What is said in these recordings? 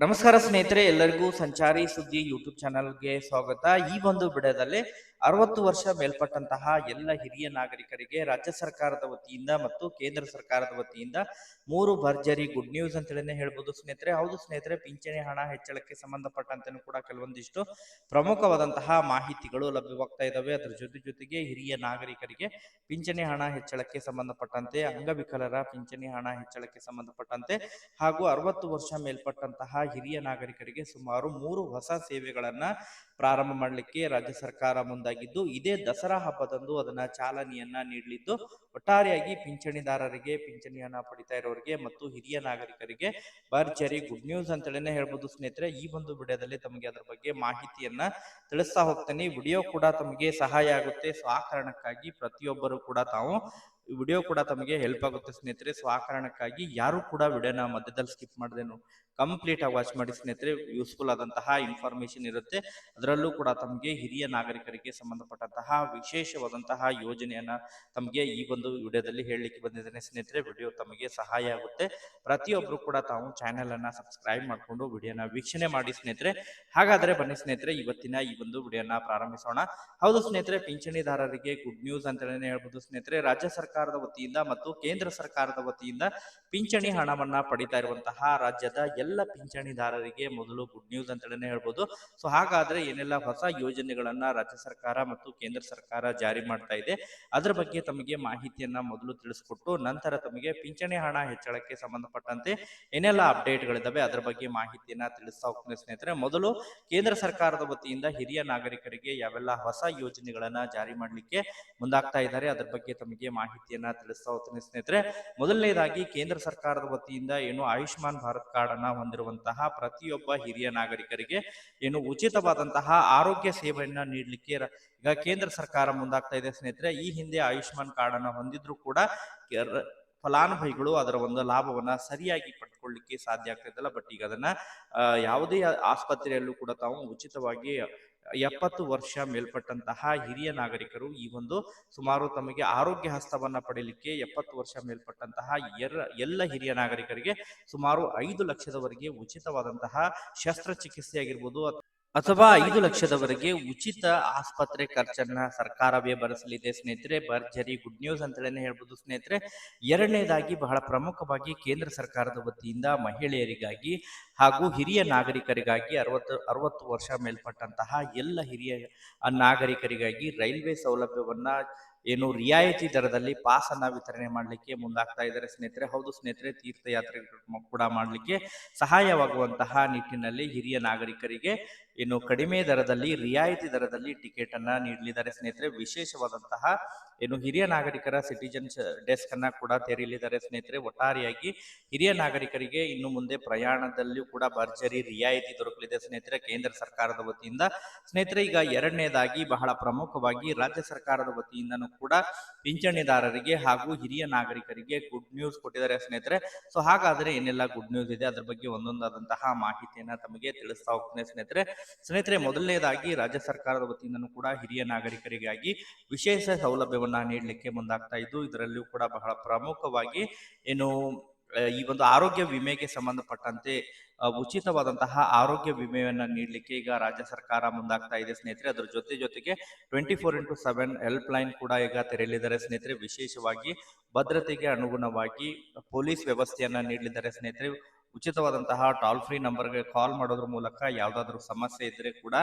ನಮಸ್ಕಾರ ಸ್ನೇಹಿತರೆ ಎಲ್ಲರಿಗೂ ಸಂಚಾರಿ ಸುದ್ದಿ ಯೂಟ್ಯೂಬ್ ಚಾನಲ್ಗೆ ಸ್ವಾಗತ. ಈ ಒಂದು ವಿಡಿಯೋದಲ್ಲಿ ಅರವತ್ತು ವರ್ಷ ಮೇಲ್ಪಟ್ಟಂತಹ ಎಲ್ಲ ಹಿರಿಯ ನಾಗರಿಕರಿಗೆ ರಾಜ್ಯ ಸರ್ಕಾರದ ವತಿಯಿಂದ ಮತ್ತು ಕೇಂದ್ರ ಸರ್ಕಾರದ ವತಿಯಿಂದ ಮೂರು ಭರ್ಜರಿ ಗುಡ್ ನ್ಯೂಸ್ ಅಂತೇಳಿನೇ ಹೇಳ್ಬೋದು ಸ್ನೇಹಿತರೆ. ಹೌದು ಸ್ನೇಹಿತರೆ, ಪಿಂಚಣಿ ಹಣ ಹೆಚ್ಚಳಕ್ಕೆ ಸಂಬಂಧಪಟ್ಟಂತೆ ಕೂಡ ಕೆಲವೊಂದಿಷ್ಟು ಪ್ರಮುಖವಾದಂತಹ ಮಾಹಿತಿಗಳು ಲಭ್ಯವಾಗ್ತಾ ಇದ್ದಾವೆ ಅದರ ಜೊತೆ ಜೊತೆಗೆ ಹಿರಿಯ ನಾಗರಿಕರಿಗೆ ಪಿಂಚಣಿ ಹಣ ಹೆಚ್ಚಳಕ್ಕೆ ಸಂಬಂಧಪಟ್ಟಂತೆ, ಅಂಗವಿಕಲರ ಪಿಂಚಣಿ ಹಣ ಹೆಚ್ಚಳಕ್ಕೆ ಸಂಬಂಧಪಟ್ಟಂತೆ ಹಾಗೂ ಅರವತ್ತು ವರ್ಷ ಮೇಲ್ಪಟ್ಟಂತಹ ಹಿರಿಯ ನಾಗರಿಕರಿಗೆ ಸುಮಾರು ಮೂರು ಹೊಸ ಸೇವೆಗಳನ್ನ ಪ್ರಾರಂಭ ಮಾಡಲಿಕ್ಕೆ ರಾಜ್ಯ ಸರ್ಕಾರ ಮುಂದಾಗಿದ್ದು ಇದೇ ದಸರಾ ಹಬ್ಬದಂದು ಅದನ್ನ ಚಾಲನೆಯನ್ನ ನೀಡಲಿದ್ದು, ಒಟ್ಟಾರೆಯಾಗಿ ಪಿಂಚಣಿದಾರರಿಗೆ, ಪಿಂಚಣಿಯನ್ನ ಪಡಿತಾ ಇರೋರಿಗೆ ಮತ್ತು ಹಿರಿಯ ನಾಗರಿಕರಿಗೆ ಭರ್ಜರಿ ಗುಡ್ ನ್ಯೂಸ್ ಅಂತೇಳಿನೇ ಹೇಳ್ಬೋದು ಸ್ನೇಹಿತರೆ. ಈ ಒಂದು ವಿಡಿಯೋದಲ್ಲಿ ತಮಗೆ ಅದರ ಬಗ್ಗೆ ಮಾಹಿತಿಯನ್ನ ತಿಳಿಸ್ತಾ ಹೋಗ್ತೇನೆ. ವಿಡಿಯೋ ಕೂಡ ತಮಗೆ ಸಹಾಯ ಆಗುತ್ತೆ. ಸೊ, ಆ ಕಾರಣಕ್ಕಾಗಿ ಪ್ರತಿಯೊಬ್ಬರು ಕೂಡ ತಾವು ವಿಡಿಯೋ ಕೂಡ ತಮಗೆ ಹೆಲ್ಪ್ ಆಗುತ್ತೆ ಸ್ನೇಹಿತರೆ. ಸೊ ಆ ಕಾರಣಕ್ಕಾಗಿ ಯಾರು ಕೂಡ ವಿಡಿಯೋನ ಮಧ್ಯದಲ್ಲಿ ಸ್ಕಿಪ್ ಮಾಡದೇನು ಕಂಪ್ಲೀಟ್ ಆಗಿ ವಾಚ್ ಮಾಡಿ ಸ್ನೇಹಿತರೆ. ಯೂಸ್ಫುಲ್ ಆದಂತಹ ಇನ್ಫಾರ್ಮೇಶನ್ ಇರುತ್ತೆ. ಅದರಲ್ಲೂ ಕೂಡ ತಮಗೆ ಹಿರಿಯ ನಾಗರಿಕರಿಗೆ ಸಂಬಂಧಪಟ್ಟಂತಹ ವಿಶೇಷವಾದಂತಹ ಯೋಜನೆಯನ್ನ ತಮಗೆ ಈ ಒಂದು ವಿಡಿಯೋದಲ್ಲಿ ಹೇಳಲಿಕ್ಕೆ ಬಂದಿದ್ದೇನೆ ಸ್ನೇಹಿತರೆ. ವಿಡಿಯೋ ತಮಗೆ ಸಹಾಯ ಆಗುತ್ತೆ. ಪ್ರತಿಯೊಬ್ಬರು ಕೂಡ ತಾವು ಚಾನೆಲ್ ಅನ್ನ ಸಬ್ಸ್ಕ್ರೈಬ್ ಮಾಡಿಕೊಂಡು ವಿಡಿಯೋನ ವೀಕ್ಷಣೆ ಮಾಡಿ ಸ್ನೇಹಿತರೆ. ಹಾಗಾದ್ರೆ ಬನ್ನಿ ಸ್ನೇಹಿತರೆ, ಇವತ್ತಿನ ಈ ಒಂದು ವಿಡಿಯೋನ ಪ್ರಾರಂಭಿಸೋಣ. ಹೌದು ಸ್ನೇಹಿತರೆ, ಪಿಂಚಣಿದಾರರಿಗೆ ಗುಡ್ ನ್ಯೂಸ್ ಅಂತ ಹೇಳ್ಬೋದು ಸ್ನೇಹಿತರೆ. ರಾಜ್ಯ ಸರ್ಕಾರದ ವತಿಯಿಂದ ಮತ್ತು ಕೇಂದ್ರ ಸರ್ಕಾರದ ವತಿಯಿಂದ ಪಿಂಚಣಿ ಹಣವನ್ನ ಪಡಿತಾ ಇರುವಂತಹ ರಾಜ್ಯದ ಎಲ್ಲ ಪಿಂಚಣಿದಾರರಿಗೆ ಮೊದಲು ಗುಡ್ ನ್ಯೂಸ್ ಅಂತಲೇ ಹೇಳ್ಬೋದು. ಸೊ ಹಾಗಾದ್ರೆ ಏನೆಲ್ಲ ಹೊಸ ಯೋಜನೆಗಳನ್ನ ರಾಜ್ಯ ಸರ್ಕಾರ ಮತ್ತು ಕೇಂದ್ರ ಸರ್ಕಾರ ಜಾರಿ ಮಾಡ್ತಾ ಇದೆ ಅದರ ಬಗ್ಗೆ ತಮಗೆ ಮಾಹಿತಿಯನ್ನ ಮೊದಲು ತಿಳಿಸ್ಕೊಟ್ಟು ನಂತರ ತಮಗೆ ಪಿಂಚಣಿ ಹಣ ಹೆಚ್ಚಳಕ್ಕೆ ಸಂಬಂಧಪಟ್ಟಂತೆ ಏನೆಲ್ಲ ಅಪ್ಡೇಟ್ಗಳಿದ್ದಾವೆ ಅದರ ಬಗ್ಗೆ ಮಾಹಿತಿಯನ್ನ ತಿಳಿಸ್ತಾ ಹೋಗ್ತೀನಿ ಸ್ನೇಹಿತರೆ. ಮೊದಲು ಕೇಂದ್ರ ಸರ್ಕಾರದ ವತಿಯಿಂದ ಹಿರಿಯ ನಾಗರಿಕರಿಗೆ ಯಾವೆಲ್ಲ ಹೊಸ ಯೋಜನೆಗಳನ್ನ ಜಾರಿ ಮಾಡಲಿಕ್ಕೆ ಮುಂದಾಗ್ತಾ ಇದ್ದಾರೆ ಅದರ ಬಗ್ಗೆ ತಮಗೆ ಮಾಹಿತಿಯನ್ನ ತಿಳಿಸ್ತಾ ಹೋಗ್ತೀನಿ ಸ್ನೇಹಿತರೆ. ಮೊದಲನೇದಾಗಿ ಕೇಂದ್ರ ಸರ್ಕಾರದ ವತಿಯಿಂದ ಏನು ಆಯುಷ್ಮಾನ್ ಭಾರತ್ ಕಾರ್ಡ್ ಅನ್ನ ಹೊಂದಿರುವಂತಹ ಪ್ರತಿಯೊಬ್ಬ ಹಿರಿಯ ನಾಗರಿಕರಿಗೆ ಏನು ಉಚಿತವಾದಂತಹ ಆರೋಗ್ಯ ಸೇವೆಯನ್ನ ನೀಡಲಿಕ್ಕೆ ಈಗ ಕೇಂದ್ರ ಸರ್ಕಾರ ಮುಂದಾಗ್ತಾ ಇದೆ ಸ್ನೇಹಿತರೆ. ಈ ಹಿಂದೆ ಆಯುಷ್ಮಾನ್ ಕಾರ್ಡ್ ಅನ್ನ ಹೊಂದಿದ್ರು ಕೂಡ ಫಲಾನುಭವಿಗಳು ಅದರ ಒಂದು ಲಾಭವನ್ನ ಸರಿಯಾಗಿ ಪಡ್ಕೊಳ್ಳಿಕ್ಕೆ ಸಾಧ್ಯ ಆಗ್ತಿದ್ದಲ್ಲ ಬಟ್ ಈಗ ಅದನ್ನ ಯಾವುದೇ ಆಸ್ಪತ್ರೆಯಲ್ಲೂ ಕೂಡ ತಾವು ಉಚಿತವಾಗಿ ಎಪ್ಪತ್ತು ವರ್ಷ ಮೇಲ್ಪಟ್ಟಂತಹ ಹಿರಿಯ ನಾಗರಿಕರು ಈ ಒಂದು ಸುಮಾರು ತಮಗೆ ಆರೋಗ್ಯ ಹಸ್ತವನ್ನ ಪಡೆಯಲಿಕ್ಕೆ ಎಪ್ಪತ್ತು ವರ್ಷ ಮೇಲ್ಪಟ್ಟಂತಹ ಎಲ್ಲ ಹಿರಿಯ ನಾಗರಿಕರಿಗೆ ಸುಮಾರು ಐದು ಲಕ್ಷದವರೆಗೆ ಉಚಿತವಾದಂತಹ ಶಸ್ತ್ರಚಿಕಿತ್ಸೆ ಆಗಿರ್ಬೋದು ಅಥವಾ ಐದು ಲಕ್ಷದವರೆಗೆ ಉಚಿತ ಆಸ್ಪತ್ರೆ ಖರ್ಚನ್ನ ಸರ್ಕಾರವೇ ಭರಿಸಲಿದೆ ಸ್ನೇಹಿತರೆ. ಭರ್ಜರಿ ಗುಡ್ ನ್ಯೂಸ್ ಅಂತಲೇ ಹೇಳ್ಬೋದು ಸ್ನೇಹಿತರೆ. ಎರಡನೇದಾಗಿ ಬಹಳ ಪ್ರಮುಖವಾಗಿ ಕೇಂದ್ರ ಸರ್ಕಾರದ ವತಿಯಿಂದ ಮಹಿಳೆಯರಿಗಾಗಿ ಹಾಗೂ ಹಿರಿಯ ನಾಗರಿಕರಿಗಾಗಿ ಅರವತ್ತು ಅರವತ್ತು ವರ್ಷ ಮೇಲ್ಪಟ್ಟಂತಹ ಎಲ್ಲ ಹಿರಿಯ ನಾಗರಿಕರಿಗಾಗಿ ರೈಲ್ವೆ ಸೌಲಭ್ಯವನ್ನ ಏನು ರಿಯಾಯಿತಿ ದರದಲ್ಲಿ ಪಾಸ್ ಅನ್ನ ವಿತರಣೆ ಮಾಡಲಿಕ್ಕೆ ಮುಂದಾಗ್ತಾ ಇದ್ದಾರೆ. ಸ್ನೇಹಿತರೆ, ಹೌದು, ಸ್ನೇಹಿತರೆ ತೀರ್ಥಯಾತ್ರೆ ಕೂಡ ಮಾಡಲಿಕ್ಕೆ ಸಹಾಯವಾಗುವಂತಹ ನಿಟ್ಟಿನಲ್ಲಿ ಹಿರಿಯ ನಾಗರಿಕರಿಗೆ ಏನು ಕಡಿಮೆ ದರದಲ್ಲಿ, ರಿಯಾಯಿತಿ ದರದಲ್ಲಿ ಟಿಕೆಟ್ ಅನ್ನ ನೀಡಲಿದ್ದಾರೆ. ಸ್ನೇಹಿತರೆ, ವಿಶೇಷವಾದಂತಹ ಏನು ಹಿರಿಯ ನಾಗರಿಕರ ಸಿಟಿಜನ್ಸ್ ಡೆಸ್ಕ್ ಅನ್ನ ಕೂಡ ತೆರೆಯಲಿದ್ದಾರೆ. ಸ್ನೇಹಿತರೆ, ಒಟ್ಟಾರೆಯಾಗಿ ಹಿರಿಯ ನಾಗರಿಕರಿಗೆ ಇನ್ನು ಮುಂದೆ ಪ್ರಯಾಣದಲ್ಲಿಯೂ ಕೂಡ ಭರ್ಜರಿ ರಿಯಾಯಿತಿ ದೊರಕಲಿದೆ. ಸ್ನೇಹಿತರೆ, ಕೇಂದ್ರ ಸರ್ಕಾರದ ವತಿಯಿಂದ. ಸ್ನೇಹಿತರೆ, ಈಗ ಎರಡನೇದಾಗಿ ಬಹಳ ಪ್ರಮುಖವಾಗಿ ರಾಜ್ಯ ಸರ್ಕಾರದ ವತಿಯಿಂದನೂ ಕೂಡ ಪಿಂಚಣಿದಾರರಿಗೆ ಹಾಗೂ ಹಿರಿಯ ನಾಗರಿಕರಿಗೆ ಗುಡ್ ನ್ಯೂಸ್ ಕೊಟ್ಟಿದ್ದಾರೆ ಸ್ನೇಹಿತರೆ. ಸೊ ಹಾಗಾದ್ರೆ ಏನೆಲ್ಲ ಗುಡ್ ನ್ಯೂಸ್ ಇದೆ? ಅದ್ರ ಬಗ್ಗೆ ಒಂದೊಂದಾದಂತಹ ಮಾಹಿತಿಯನ್ನ ತಮಗೆ ತಿಳಿಸ್ತಾ ಹೋಗ್ತೇನೆ ಸ್ನೇಹಿತರೆ. ಸ್ನೇಹಿತರೆ, ಮೊದಲನೇದಾಗಿ ರಾಜ್ಯ ಸರ್ಕಾರದ ವತಿಯಿಂದನೂ ಕೂಡ ಹಿರಿಯ ನಾಗರಿಕರಿಗಾಗಿ ವಿಶೇಷ ಸೌಲಭ್ಯವನ್ನ ನೀಡಲಿಕ್ಕೆ ಮುಂದಾಗ್ತಾ ಇದ್ದು, ಇದರಲ್ಲಿಯೂ ಕೂಡ ಬಹಳ ಪ್ರಮುಖವಾಗಿ ಏನು ಈ ಒಂದು ಆರೋಗ್ಯ ವಿಮೆಗೆ ಸಂಬಂಧಪಟ್ಟಂತೆ ಉಚಿತವಾದಂತಹ ಆರೋಗ್ಯ ವಿಮೆಯನ್ನ ನೀಡಲಿಕ್ಕೆ ಈಗ ರಾಜ್ಯ ಸರ್ಕಾರ ಮುಂದಾಗ್ತಾ ಇದೆ ಸ್ನೇಹಿತರೆ. ಅದರ ಜೊತೆ ಜೊತೆಗೆ twenty four into seven helpline ಕೂಡ ಈಗ ತೆರೆಯಲಿದ್ದಾರೆ ಸ್ನೇಹಿತರೆ. ವಿಶೇಷವಾಗಿ ಭದ್ರತೆಗೆ ಅನುಗುಣವಾಗಿ ಪೊಲೀಸ್ ವ್ಯವಸ್ಥೆಯನ್ನ ನೀಡಲಿದ್ದಾರೆ ಸ್ನೇಹಿತರೆ. ಉಚಿತವಾದಂತಹ ಟೋಲ್ ಫ್ರೀ ನಂಬರ್ಗೆ ಕಾಲ್ ಮಾಡೋದ್ರ ಮೂಲಕ ಯಾವ್ದಾದ್ರು ಸಮಸ್ಯೆ ಇದ್ರೆ ಕೂಡ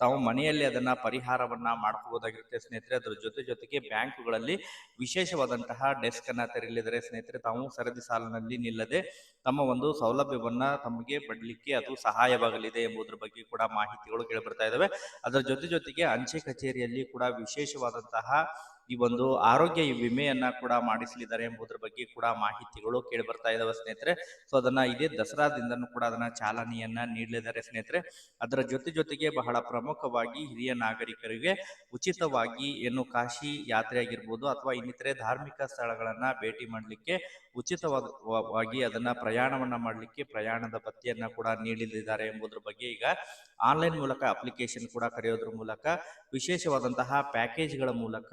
ತಾವು ಮನೆಯಲ್ಲಿ ಅದನ್ನ ಪರಿಹಾರವನ್ನ ಮಾಡ್ಕೋಬಹುದಾಗಿರುತ್ತೆ ಸ್ನೇಹಿತರೆ, ಅದ್ರ ಜೊತೆ ಜೊತೆಗೆ ಬ್ಯಾಂಕುಗಳಲ್ಲಿ ವಿಶೇಷವಾದಂತಹ ಡೆಸ್ಕ್ ಅನ್ನ ತೆರೆಯಲಿದ್ದಾರೆ. ಸ್ನೇಹಿತರೆ, ತಾವು ಸರದಿ ಸಾಲಿನಲ್ಲಿ ನಿಲ್ಲದೆ ತಮ್ಮ ಒಂದು ಸೌಲಭ್ಯವನ್ನ ತಮಗೆ ಪಡಲಿಕ್ಕೆ ಅದು ಸಹಾಯವಾಗಲಿದೆ ಎಂಬುದರ ಬಗ್ಗೆ ಕೂಡ ಮಾಹಿತಿಗಳು ಕೇಳಿಬರ್ತಾ ಇದಾವೆ. ಅದರ ಜೊತೆ ಜೊತೆಗೆ ಅಂಚೆ ಕಚೇರಿಯಲ್ಲಿ ಕೂಡ ವಿಶೇಷವಾದಂತಹ ಈ ಒಂದು ಆರೋಗ್ಯ ವಿಮೆಯನ್ನ ಕೂಡ ಮಾಡಿಸಲಿದ್ದಾರೆ ಎಂಬುದರ ಬಗ್ಗೆ ಕೂಡ ಮಾಹಿತಿಗಳು ಕೇಳಿ ಬರ್ತಾ ಇದಾವೆ ಸ್ನೇಹಿತರೆ. ಸೊ ಅದನ್ನ ಇದೇ ದಸರಾದಿಂದನೂ ಕೂಡ ಅದನ್ನ ಚಾಲನೆಯನ್ನ ನೀಡಲಿದ್ದಾರೆ ಸ್ನೇಹಿತರೆ. ಅದರ ಜೊತೆ ಜೊತೆಗೆ ಬಹಳ ಪ್ರಮುಖವಾಗಿ ಹಿರಿಯ ನಾಗರಿಕರಿಗೆ ಉಚಿತವಾಗಿ ಏನು ಕಾಶಿ ಯಾತ್ರೆ ಆಗಿರ್ಬೋದು ಅಥವಾ ಇನ್ನಿತರೆ ಧಾರ್ಮಿಕ ಸ್ಥಳಗಳನ್ನ ಭೇಟಿ ಮಾಡಲಿಕ್ಕೆ ಉಚಿತವಾಗಿ ಅದನ್ನ ಪ್ರಯಾಣವನ್ನ ಮಾಡಲಿಕ್ಕೆ ಪ್ರಯಾಣದ ಭತ್ಯೆಯನ್ನ ಕೂಡ ನೀಡಲಿದ್ದಾರೆ ಎಂಬುದರ ಬಗ್ಗೆ ಈಗ ಆನ್ಲೈನ್ ಮೂಲಕ ಅಪ್ಲಿಕೇಶನ್ ಕೂಡ ಕರೆಯೋದ್ರ ಮೂಲಕ ವಿಶೇಷವಾದಂತಹ ಪ್ಯಾಕೇಜ್ಗಳ ಮೂಲಕ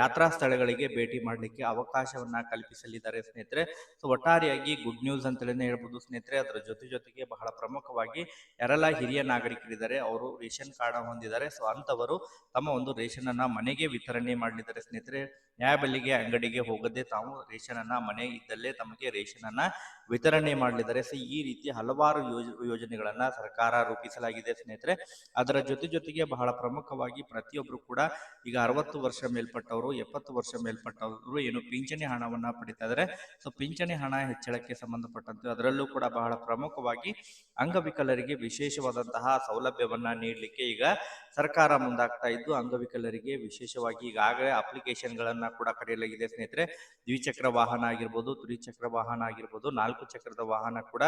ಯಾತ್ರಾ ಸ್ಥಳಗಳಿಗೆ ಭೇಟಿ ಮಾಡಲಿಕ್ಕೆ ಅವಕಾಶವನ್ನ ಕಲ್ಪಿಸಲಿದ್ದಾರೆ ಸ್ನೇಹಿತರೆ. ಸೊ ಒಟ್ಟಾರೆಯಾಗಿ ಗುಡ್ ನ್ಯೂಸ್ ಅಂತಲೇ ಹೇಳ್ಬೋದು ಸ್ನೇಹಿತರೆ. ಅದರ ಜೊತೆ ಜೊತೆಗೆ ಬಹಳ ಪ್ರಮುಖವಾಗಿ ಯಾರೆಲ್ಲ ಹಿರಿಯ ನಾಗರಿಕರಿದ್ದಾರೆ, ಅವರು ರೇಷನ್ ಕಾರ್ಡ್ ಹೊಂದಿದ್ದಾರೆ. ಸೊ ಅಂತವರು ತಮ್ಮ ಒಂದು ರೇಷನ್ ಅನ್ನ ಮನೆಗೆ ವಿತರಣೆ ಮಾಡಲಿದ್ದಾರೆ ಸ್ನೇಹಿತರೆ. ನ್ಯಾಯಬೆಲೆಗೆ ಅಂಗಡಿಗೆ ಹೋಗದೆ ತಾವು ರೇಷನ್ ಅನ್ನ ಮನೆ ಇದ್ದಲ್ಲೇ ತಮಗೆ ರೇಷನ್ ಅನ್ನ ವಿತರಣೆ ಮಾಡಲಿದ್ದಾರೆ. ಸೊ ಈ ರೀತಿ ಹಲವಾರು ಯೋಜ, ಯೋಜನೆಗಳನ್ನ ಸರ್ಕಾರ ರೂಪಿಸಲಾಗಿದೆ ಸ್ನೇಹಿತರೆ. ಅದರ ಜೊತೆ ಜೊತೆಗೆ ಬಹಳ ಪ್ರಮುಖವಾಗಿ ಪ್ರತಿಯೊಬ್ಬರು ಕೂಡ ಈಗ ಅರವತ್ತು ವರ್ಷ ಮೇಲ್ಪಟ್ಟವರು, ಎಪ್ಪತ್ತು ವರ್ಷ ಮೇಲ್ಪಟ್ಟವರು ಏನು ಪಿಂಚಣಿ ಹಣವನ್ನ ಪಡಿತಾ ಇದ್ದಾರೆ ಸೊ ಪಿಂಚಣಿ ಹಣ ಹೆಚ್ಚಳಕ್ಕೆ ಸಂಬಂಧಪಟ್ಟಂತೆ ಅದರಲ್ಲೂ ಕೂಡ ಬಹಳ ಪ್ರಮುಖವಾಗಿ ಅಂಗವಿಕಲರಿಗೆ ವಿಶೇಷವಾದಂತಹ ಸೌಲಭ್ಯವನ್ನ ನೀಡಲಿಕ್ಕೆ ಈಗ ಸರ್ಕಾರ ಮುಂದಾಗ್ತಾ ಇದ್ದು, ಅಂಗವಿಕಲರಿಗೆ ವಿಶೇಷವಾಗಿ ಈಗಾಗಲೇ ಅಪ್ಲಿಕೇಶನ್ ಗಳನ್ನ ಕೂಡ ಕರೆಯಲಾಗಿದೆ. ಸ್ನೇಹಿತರೆ, ದ್ವಿಚಕ್ರ ವಾಹನ ಆಗಿರ್ಬೋದು, ತ್ರಿಚಕ್ರ ವಾಹನ ಆಗಿರ್ಬೋದು, ನಾಲ್ಕು ಚಕ್ರದ ವಾಹನ ಕೂಡ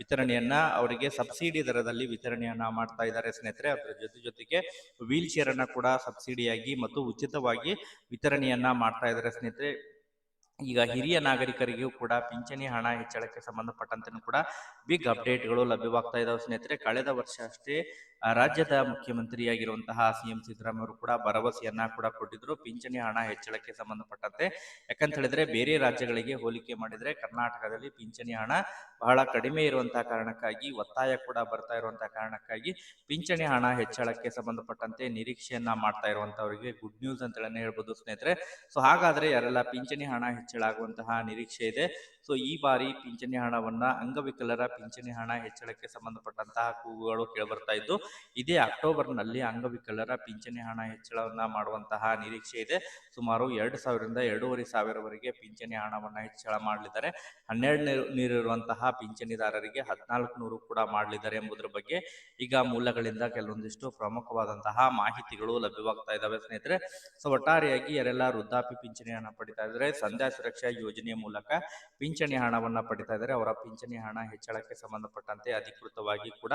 ವಿತರಣೆಯನ್ನ ಅವರಿಗೆ ಸಬ್ಸಿಡಿ ದರದಲ್ಲಿ ವಿತರಣೆಯನ್ನ ಮಾಡ್ತಾ ಇದ್ದಾರೆ ಸ್ನೇಹಿತರೆ, ಅದರ ಜೊತೆ ಜೊತೆಗೆ ವೀಲ್ ಚೇರ್ ಅನ್ನ ಕೂಡ ಸಬ್ಸಿಡಿಯಾಗಿ ಮತ್ತು ಉಚಿತವಾಗಿ ವಿತರಣೆಯನ್ನ ಮಾಡ್ತಾ ಇದ್ದಾರೆ ಸ್ನೇಹಿತರೆ. ಈಗ ಹಿರಿಯ ನಾಗರಿಕರಿಗೂ ಕೂಡ ಪಿಂಚಣಿ ಹಣ ಹೆಚ್ಚಳಕ್ಕೆ ಸಂಬಂಧಪಟ್ಟಂತೆ ಕೂಡ ಬಿಗ್ ಅಪ್ಡೇಟ್ಗಳು ಲಭ್ಯವಾಗ್ತಾ ಇದಾವೆ ಸ್ನೇಹಿತರೆ. ಕಳೆದ ವರ್ಷ ಅಷ್ಟೇ ರಾಜ್ಯದ ಮುಖ್ಯಮಂತ್ರಿಯಾಗಿರುವಂತಹ ಸಿ ಎಂ ಸಿದ್ದರಾಮಯ್ಯ ಕೂಡ ಭರವಸೆಯನ್ನ ಕೂಡ ಕೊಟ್ಟಿದ್ರು. ಪಿಂಚಣಿ ಹಣ ಹೆಚ್ಚಳಕ್ಕೆ ಸಂಬಂಧಪಟ್ಟಂತೆ. ಯಾಕಂತ ಹೇಳಿದ್ರೆ ಬೇರೆ ರಾಜ್ಯಗಳಿಗೆ ಹೋಲಿಕೆ ಮಾಡಿದ್ರೆ ಕರ್ನಾಟಕದಲ್ಲಿ ಪಿಂಚಣಿ ಹಣ ಬಹಳ ಕಡಿಮೆ ಇರುವಂತಹ ಕಾರಣಕ್ಕಾಗಿ, ಒತ್ತಾಯ ಕೂಡ ಬರ್ತಾ ಇರುವಂತಹ ಕಾರಣಕ್ಕಾಗಿ ಪಿಂಚಣಿ ಹಣ ಹೆಚ್ಚಳಕ್ಕೆ ಸಂಬಂಧಪಟ್ಟಂತೆ ನಿರೀಕ್ಷೆಯನ್ನ ಮಾಡ್ತಾ ಇರುವಂತವರಿಗೆ ಗುಡ್ ನ್ಯೂಸ್ ಅಂತ ಹೇಳ್ಬೋದು ಸ್ನೇಹಿತರೆ. ಸೊ ಹಾಗಾದ್ರೆ ಯಾರೆಲ್ಲ ಪಿಂಚಣಿ ಹಣ ಹೆಚ್ಚಳ ಆಗುವಂತಹ ನಿರೀಕ್ಷೆ ಇದೆ. ಸೊ ಈ ಬಾರಿ ಪಿಂಚಣಿ ಹಣವನ್ನ ಅಂಗವಿಕಲರ ಪಿಂಚಣಿ ಹಣ ಹೆಚ್ಚಳಕ್ಕೆ ಸಂಬಂಧಪಟ್ಟಂತಹ ಕೂಗುಗಳು ಕೇಳಿಬರ್ತಾ ಇದ್ದು, ಇದೇ ಅಕ್ಟೋಬರ್ನಲ್ಲಿ ಅಂಗವಿಕಲರ ಪಿಂಚಣಿ ಹಣ ಹೆಚ್ಚಳವನ್ನ ಮಾಡುವಂತಹ ನಿರೀಕ್ಷೆ ಇದೆ. ಸುಮಾರು ಎರಡು ಸಾವಿರದಿಂದ ಎರಡೂವರೆ ಸಾವಿರವರೆಗೆ ಪಿಂಚಣಿ ಹಣವನ್ನ ಹೆಚ್ಚಳ ಮಾಡಲಿದ್ದಾರೆ. ಹನ್ನೆರಡು ನೀರಿರುವಂತಹ ಪಿಂಚಣಿದಾರರಿಗೆ ಹದಿನಾಲ್ಕು ನೂರು ಕೂಡ ಮಾಡಲಿದ್ದಾರೆ ಎಂಬುದರ ಬಗ್ಗೆ ಈಗ ಮೂಲಗಳಿಂದ ಕೆಲವೊಂದಿಷ್ಟು ಪ್ರಮುಖವಾದಂತಹ ಮಾಹಿತಿಗಳು ಲಭ್ಯವಾಗ್ತಾ ಇದ್ದಾವೆ ಸ್ನೇಹಿತರೆ. ಸೊ ಒಟ್ಟಾರೆಯಾಗಿ ಯಾರೆಲ್ಲ ವೃದ್ಧಾಪಿ ಪಿಂಚಣಿ ಹಣ ಪಡಿತಾ ಇದ್ರೆ, ಸಂಧ್ಯಾ ಸುರಕ್ಷಾ ಯೋಜನೆಯ ಮೂಲಕ ಪಿಂಚಣಿ ಹಣವನ್ನ ಪಡಿತಾ ಇದ್ದಾರೆ. ಅವರ ಪಿಂಚಣಿ ಹಣ ಹೆಚ್ಚಳಕ್ಕೆ ಸಂಬಂಧಪಟ್ಟಂತೆ ಅಧಿಕೃತವಾಗಿ ಕೂಡ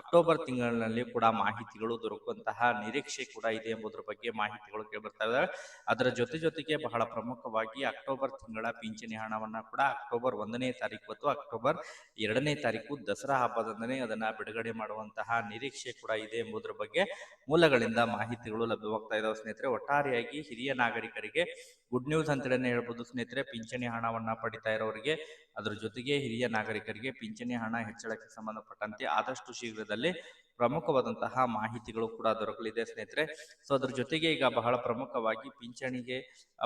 ಅಕ್ಟೋಬರ್ ತಿಂಗಳಿನಲ್ಲಿ ಕೂಡ ಮಾಹಿತಿಗಳು ದೊರಕುವಂತಹ ನಿರೀಕ್ಷೆ ಕೂಡ ಇದೆ ಎಂಬುದರ ಬಗ್ಗೆ ಮಾಹಿತಿಗಳು ಕೇಳಿಬರ್ತಾ ಇದ್ದಾವೆ ಅದರ ಜೊತೆ ಜೊತೆಗೆ ಬಹಳ ಪ್ರಮುಖವಾಗಿ ಅಕ್ಟೋಬರ್ ತಿಂಗಳ ಪಿಂಚಣಿ ಹಣವನ್ನ ಕೂಡ ಅಕ್ಟೋಬರ್ ಒಂದನೇ ತಾರೀಕು ಅಥವಾ ಅಕ್ಟೋಬರ್ ಎರಡನೇ ತಾರೀಕು ದಸರಾ ಹಬ್ಬದಂದನೇ ಅದನ್ನ ಬಿಡುಗಡೆ ಮಾಡುವಂತಹ ನಿರೀಕ್ಷೆ ಕೂಡ ಇದೆ ಎಂಬುದರ ಬಗ್ಗೆ ಮೂಲಗಳಿಂದ ಮಾಹಿತಿಗಳು ಲಭ್ಯವಾಗ್ತಾ ಇದಾವೆ ಸ್ನೇಹಿತರೆ. ಒಟ್ಟಾರೆಯಾಗಿ ಹಿರಿಯ ನಾಗರಿಕರಿಗೆ ಗುಡ್ ನ್ಯೂಸ್ ಅಂತೇಳಿ ಹೇಳ್ಬೋದು ಸ್ನೇಹಿತರೆ. ಪಿಂಚಣಿ ಹಣವನ್ನ ಪಡಿತಾ ಇರೋರಿಗೆ ಅದ್ರ ಜೊತೆಗೆ ಹಿರಿಯ ನಾಗರಿಕರಿಗೆ ಪಿಂಚಣಿ ಹಣ ಹೆಚ್ಚಳಕ್ಕೆ ಸಂಬಂಧಪಟ್ಟಂತೆ ಆದಷ್ಟು ಶೀಘ್ರದಲ್ಲೇ ಪ್ರಮುಖವಾದಂತಹ ಮಾಹಿತಿಗಳು ಕೂಡ ದೊರಕಲಿದೆ ಸ್ನೇಹಿತರೆ. ಸೊ ಅದ್ರ ಜೊತೆಗೆ ಈಗ ಬಹಳ ಪ್ರಮುಖವಾಗಿ ಪಿಂಚಣಿಗೆ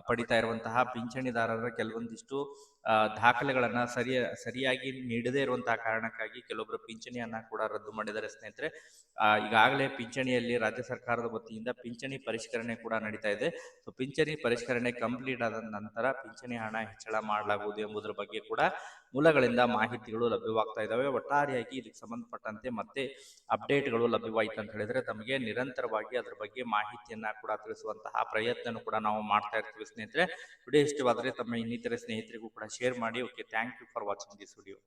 ಪಡಿತಾ ಇರುವಂತಹ ಪಿಂಚಣಿದಾರರ ಕೆಲವೊಂದಿಷ್ಟು ದಾಖಲೆಗಳನ್ನ ಸರಿಯ, ಸರಿಯಾಗಿ ನೀಡದೇ ಇರುವಂತಹ ಕಾರಣಕ್ಕಾಗಿ ಕೆಲವೊಬ್ಬರು ಪಿಂಚಣಿಯನ್ನ ಕೂಡ ರದ್ದು ಮಾಡಿದ್ದಾರೆ ಸ್ನೇಹಿತರೆ. ಈಗಾಗಲೇ ಪಿಂಚಣಿಯಲ್ಲಿ ರಾಜ್ಯ ಸರ್ಕಾರದ ವತಿಯಿಂದ ಪಿಂಚಣಿ ಪರಿಷ್ಕರಣೆ ಕೂಡ ನಡೀತಾ ಇದೆ. ಸೊ ಪಿಂಚಣಿ ಪರಿಷ್ಕರಣೆ ಕಂಪ್ಲೀಟ್ ಆದ ನಂತರ ಪಿಂಚಣಿ ಹಣ ಹೆಚ್ಚಳ ಮಾಡಲಾಗುವುದು ಎಂಬುದರ ಬಗ್ಗೆ ಕೂಡ ಮೂಲಗಳಿಂದ ಮಾಹಿತಿಗಳು ಲಭ್ಯವಾಗ್ತಾ ಇದ್ದಾವೆ. ಒಟ್ಟಾರೆಯಾಗಿ ಇದಕ್ಕೆ ಸಂಬಂಧಪಟ್ಟಂತೆ ಮತ್ತೆ ಅಪ್ಡೇಟ್ಗಳು ಲಭ್ಯವಾಯಿತು ಅಂತ ಹೇಳಿದ್ರೆ ತಮಗೆ ನಿರಂತರವಾಗಿ ಅದರ ಬಗ್ಗೆ ಮಾಹಿತಿಯನ್ನ ಕೂಡ ತಿಳಿಸುವಂತಹ ಪ್ರಯತ್ನ ಕೂಡ ನಾವು ಮಾಡ್ತಾ ಇರ್ತೀವಿ ಸ್ನೇಹಿತರೆ. ವಿಡಿಯೋ ಇಷ್ಟವಾದರೆ ತಮ್ಮ ಇನ್ನಿತರ ಸ್ನೇಹಿತರಿಗೂ ಕೂಡ ಶೇರ್ ಮಾಡಿ. Okay, thank you for watching this video.